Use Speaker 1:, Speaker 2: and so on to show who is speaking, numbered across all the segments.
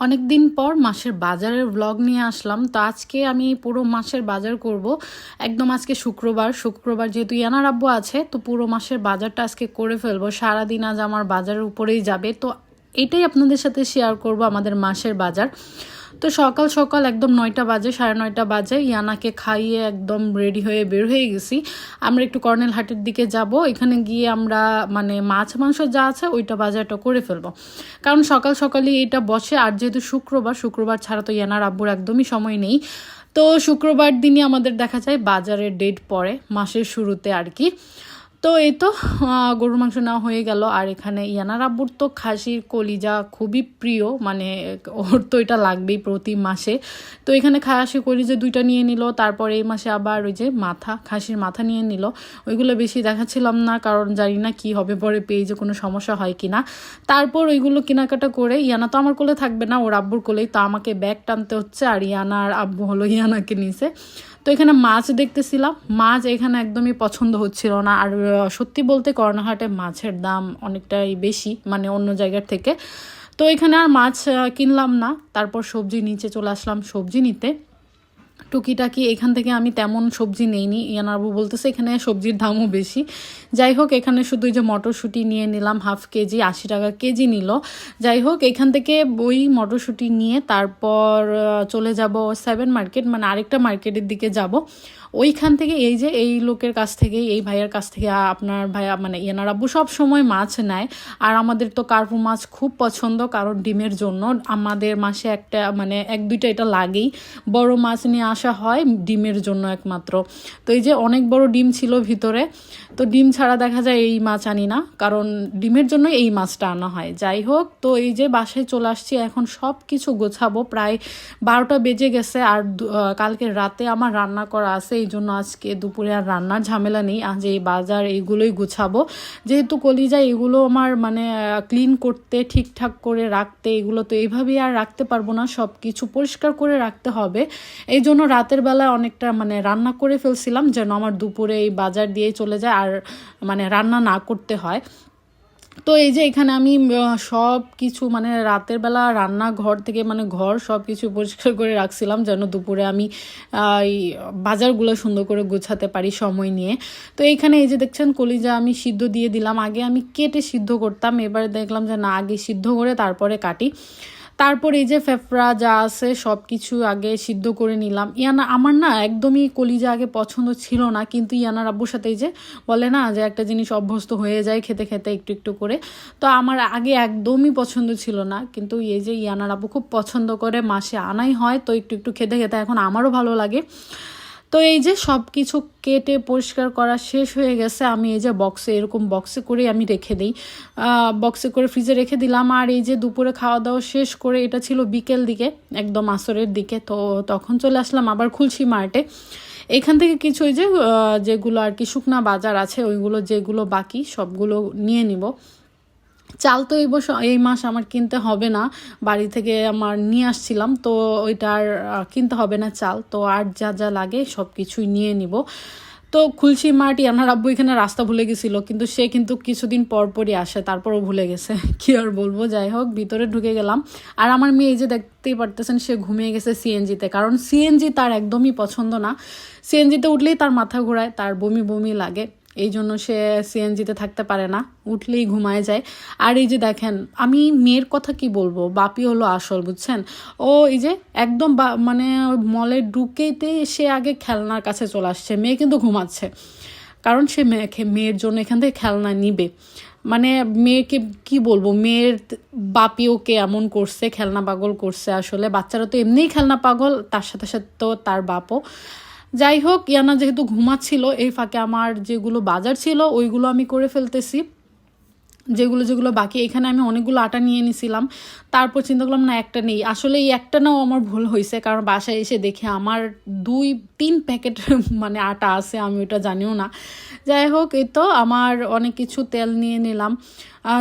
Speaker 1: অনেক দিন পর মাসের বাজারের ব্লগ নিয়ে আসলাম। তো আজকে আমি পুরো মাসের বাজার করব। একদম আজকে শুক্রবার। শুক্রবার যেহেতু ইয়ানার আছে, তো পুরো মাসের বাজারটা আজকে করে ফেলব। সারাদিন আজ আমার বাজারের উপরেই যাবে। তো এটাই আপনাদের সাথে শেয়ার করব আমাদের মাসের বাজার। তো সকাল সকাল একদম নয়টা বাজে, সাড়ে নয়টা বাজে, ইয়ানাকে খাইয়ে একদম রেডি হয়ে বের হয়ে গেছি। আমরা একটু কর্নেল হাটের দিকে যাব, এখানে গিয়ে আমরা মানে মাছ, মাংস যা আছে ওইটা বাজারটা করে ফেলব। কারণ সকাল সকালই এটা বসে, আর যেহেতু শুক্রবার শুক্রবার ছাড়া তো ইয়ানার আব্বুর একদমই সময় নেই। তো শুক্রবার দিনই আমাদের দেখা যায় বাজারের ডেট পড়ে, মাসের শুরুতে আর কি। তো এই তো গরুর মাংস নেওয়া হয়ে গেল। আর এখানে ইয়ানার আব্বুর তো খাসির কলিজা খুবই প্রিয় মানে ওর তো এটা লাগবেই প্রতি মাসে। তো এখানে খাসি কলিজা দুইটা নিয়ে নিল, তারপর এই মাসে আবার ওই যে মাথা, খাসির মাথা নিয়ে নিল। ওইগুলো বেশি দেখাচ্ছিলাম না, কারণ জানি না কি হবে পরে পেয়ে যে কোনো সমস্যা হয় কি না। তারপর ওইগুলো কেনাকাটা করে, ইয়ানা তো আমার কোলে থাকবে না, ওর আব্বুর কোলেই। তো আমাকে ব্যাগ টানতে হচ্ছে, আর ইয়ানার আব্বু হলো ইয়ানাকে নিছে। তো এখানে মাছ দেখতেছিলাম। মাছ এখানে একদমই পছন্দ হচ্ছিল না। আর সত্যি বলতে কর্ণাহাটে মাছের দাম অনেকটাই বেশি মানে অন্য জায়গার থেকে। তো এখানে আর মাছ কিনলাম না। তারপর সবজি নিচে চলে আসলাম সবজি নিতে। টুকিটাকি, এখান থেকে আমি তেমন সবজি নেইনি। ইয়ানারবু বলতেছে, এখানে সবজির দামও বেশি। যাই হোক, এখানে শুধু যে মটরশুঁটি নিয়ে নিলাম, হাফ কেজি, আশি টাকা কেজি নিল। যাই হোক, এখান থেকে ওই মটরশুঁটি নিয়ে তারপর চলে যাব সেভেন মার্কেট মানে আরেকটা মার্কেটের দিকে যাব। ওইখান থেকে এই যে এই লোকের কাছ থেকে, এই ভাইয়ের কাছ থেকে আপনার ভাইয়া মানে ইয়ানার আব্বু সব সময় মাছ নেয়। আর আমাদের তো কার্পু মাছ খুব পছন্দ, কারণ ডিমের জন্য। আমাদের মাসে একটা মানে এক দুইটা এটা লাগেই। বড় মাছ নিয়ে আসা হয় ডিমের জন্য একমাত্র। তো এই যে অনেক বড় ডিম ছিল ভিতরে, তো ডিম ছাড়া দেখা যায় এই মাছ আনি না, কারণ ডিমের জন্য এই মাছটা আনা হয়। যাই হোক, তো এই যে বাসায় চলে আসছি, এখন সব কিছু গোছাবো। প্রায় বারোটা বেজে গেছে আর কালকে রাতে আমার রান্না করা আছে, এই জন্য আজকে দুপুরে আর রান্নার ঝামেলা নেই। আজ এই বাজার এইগুলোই গুছাবো। যেহেতু কলিজা, এগুলো আমার মানে ক্লিন করতে, ঠিকঠাক করে রাখতে, এগুলো তো এইভাবেই আর রাখতে পারব না। সব কিছু পরিষ্কার করে রাখতে হবে। এই জন্য রাতের বেলা অনেকটা মানে রান্না করে ফেলছিলাম যেন আমার দুপুরে এই বাজার দিয়ে চলে যায় আর মানে রান্না না করতে হয়। তো এই যে এখানে আমি সব কিছু মানে রাতের বেলা রান্নাঘর থেকে মানে ঘর সব কিছু পরিষ্কার করে রাখছিলাম যেন দুপুরে আমি এই বাজারগুলো সুন্দর করে গোছাতে পারি সময় নিয়ে। তো এইখানে এই যে দেখছেন কলিজা আমি সিদ্ধ দিয়ে দিলাম। আগে আমি কেটে সিদ্ধ করতাম, এবারে দেখলাম যে না, আগে সিদ্ধ করে তারপরে কাটি। তারপর এই যে ফেফড়া যা আছে সব কিছু আগে সিদ্ধ করে নিলাম। ইয়ানা, আমার না একদমই কলিজা আগে পছন্দ ছিল না, কিন্তু ইয়ানার আব্বুর সাথে এই যে বলে না যে একটা জিনিস অভ্যস্ত হয়ে যায় খেতে খেতে একটু একটু করে। তো আমার আগে একদমই পছন্দ ছিল না, কিন্তু এই যে ইয়ানার আব্বু খুব পছন্দ করে, মাসে আনাই হয়, তো একটু একটু খেতে খেতে এখন আমারও ভালো লাগে। তো এই যে সব কিছু কেটে পরিষ্কার করা শেষ হয়ে গেছে, আমি এই যে বক্সে এরকম বক্সে করে আমি রেখে দিই। বক্সে করে ফ্রিজে রেখে দিলাম আর এই যে দুপুরে খাওয়া দাওয়া শেষ করে এটা ছিল বিকেল দিকে, একদম আসরের দিকে। তো তখন চলে আসলাম আবার খুলছি মার্টে। এখান থেকে কিছু ওই যে যেগুলো আর কি শুকনা বাজার আছে, ওইগুলো যেগুলো বাকি সবগুলো নিয়ে নিব। চাল তো এই বছর, এই মাস আমার কিনতে হবে না। বাড়ি থেকে আমার নিয়ে আসছিলাম, তো ওইটার কিনতে হবে না চাল। তো আর যা যা লাগে সব কিছুই নিয়ে নিব। তো খুলছি মাটি, আমার আব্বু এখানে রাস্তা ভুলে গেছিল, কিন্তু সে কিন্তু কিছুদিন পরপরই আসে, তারপরও ভুলে গেছে। কি আর বলব, যাই হোক, ভিতরে ঢুকে গেলাম। আর আমার মেয়ে এই যে দেখতেই পারতেছেন, সে ঘুমিয়ে গেছে সিএনজিতে, কারণ সিএনজি তার একদমই পছন্দ না। সিএনজিতে উঠলেই তার মাথা ঘোরায়, তার বমি বমি লাগে। এই জন্য সে সিএনজিতে থাকতে পারে না, উঠলেই ঘুমায় যায়। আর এই যে দেখেন, আমি মেয়ের কথা কি বলব? বাপি হলো আসল, বুঝছেন? ও এই যে একদম মানে মলে ঢুকেতে সে আগে খেলনার কাছে চলে আসছে, মেয়ে কিন্তু ঘুমাচ্ছে। কারণ সে মেয়ের জন্য এখান থেকে খেলনা নিবে। মানে মেয়েকে কি বলব? মেয়ের বাপি ওকে এমন করছে, খেলনা পাগল করছে আসলে। বাচ্চারা তো এমনিই খেলনা পাগল, তার সাথে সাথে তো তার বাপও। যাই হোক ইয়ানা যেহেতু ঘুমাচ্ছিল, এই ফাঁকে আমার যেগুলো বাজার ছিল, ওইগুলো আমি করে ফেলতেছি। যেগুলো যেগুলো বাকি, এখানে আমি অনেকগুলো আটা নিয়ে নিছিলাম। তারপর চিন্তা করলাম, না, একটা নেই। আসলে এই একটা নাও আমার ভুল হয়েছে কারণ বাসায় এসে দেখে আমার দুই, তিন প্যাকেট মানে আটা আছে, আমি ওটা জানিও না। যাই হোক এই তো, আমার অনেক কিছু তেল নিয়ে নিলাম।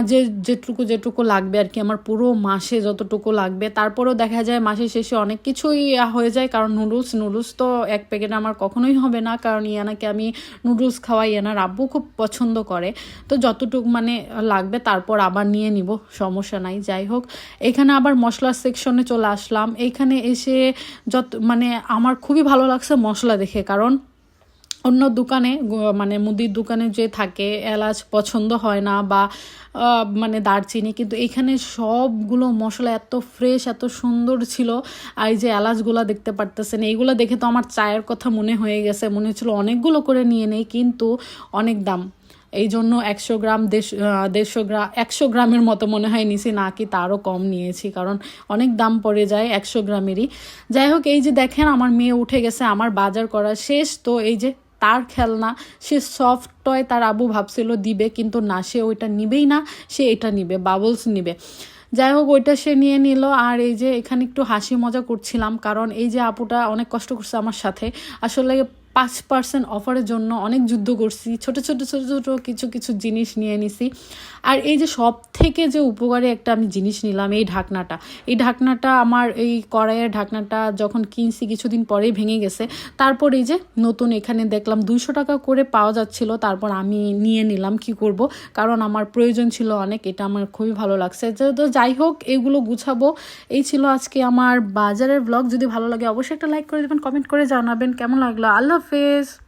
Speaker 1: যে যেটুকু যেটুকু লাগবে আর কি, আমার পুরো মাসে যতটুকু লাগবে। তারপরেও দেখা যায় মাসের শেষে অনেক কিছুই হয়ে যায়। কারণ নুডলস নুডলস তো এক প্যাকেট আমার কখনোই হবে না। কারণ ইয়ানাকে আমি নুডলস খাওয়াই, ইয়ানার আব্বু খুব পছন্দ করে। তো যতটুকু মানে লাগবে তারপর আবার নিয়ে নিব, সমস্যা নাই, যাই হোক। এখানে আবার মশলার সেকশনে চলে আসলাম। এইখানে এসে যত মানে আমার খুবই ভালো লাগছে মশলা দেখে। কারণ অন্য দোকানে মানে মুদির দোকানে যে থাকে এলাচ পছন্দ হয় না বা মানে দারচিনি কিন্তু এখানে সবগুলো মশলা এত ফ্রেশ এত সুন্দর ছিল। আর যে এলাচগুলো দেখতে পারতেছেন এইগুলো দেখে তো আমার চায়ের কথা মনে হয়ে গেছে। মনে হচ্ছিল অনেকগুলো করে নিয়ে নেই কিন্তু অনেক দাম। এই জন্য একশো গ্রাম আহ, দেড়শো গ্রাম একশো গ্রামের মতো মনে হয় নিছি না কি তারও কম নিয়েছি কারণ অনেক দাম পড়ে যায় একশো গ্রামেরই। যাই হোক এই যে দেখেন আমার মেয়ে উঠে গেছে আমার বাজার করা শেষ। তো এই যে তার খেলনা। সে সফট টয় তার আবু ভাবছিল দিবে, কিন্তু না, সে ওইটা নিবেই না, সে এটা নিবে বাবলস নিবে। যাই হোক, ওইটা সে নিয়ে নিল। আর এই যে এখানে একটু হাসি মজা করছিলাম, কারণ এই যে আপুটা অনেক কষ্ট করছে আমার সাথে। আসলে পাঁচ পার্সেন্ট অফারের জন্য অনেক যুদ্ধ করছি, ছোট ছোট ছোট ছোট কিছু কিছু জিনিস নিয়ে নিছি। আর এই যে সব থেকে যে উপকারী একটা আমি জিনিস নিলাম এই ঢাকনাটা এই ঢাকনাটা আমার এই কড়াইয়ের ঢাকনাটা যখন কিনছি কিছুদিন পরেই ভেঙে গেছে, তারপর এই যে নতুন এখানে দেখলাম দুইশো টাকা করে পাওয়া যাচ্ছিল, তারপর আমি নিয়ে নিলাম, কি করব? কারণ আমার প্রয়োজন ছিল অনেক, এটা আমার খুবই ভালো লাগছে। তো যাই হোক, এগুলো গুছাবো। এই ছিল আজকে আমার বাজারের ব্লগ যদি ভালো লাগে অবশ্যই একটা লাইক করে দেবেন কমেন্ট করে জানাবেন, কেমন লাগল? আল্লাহ fears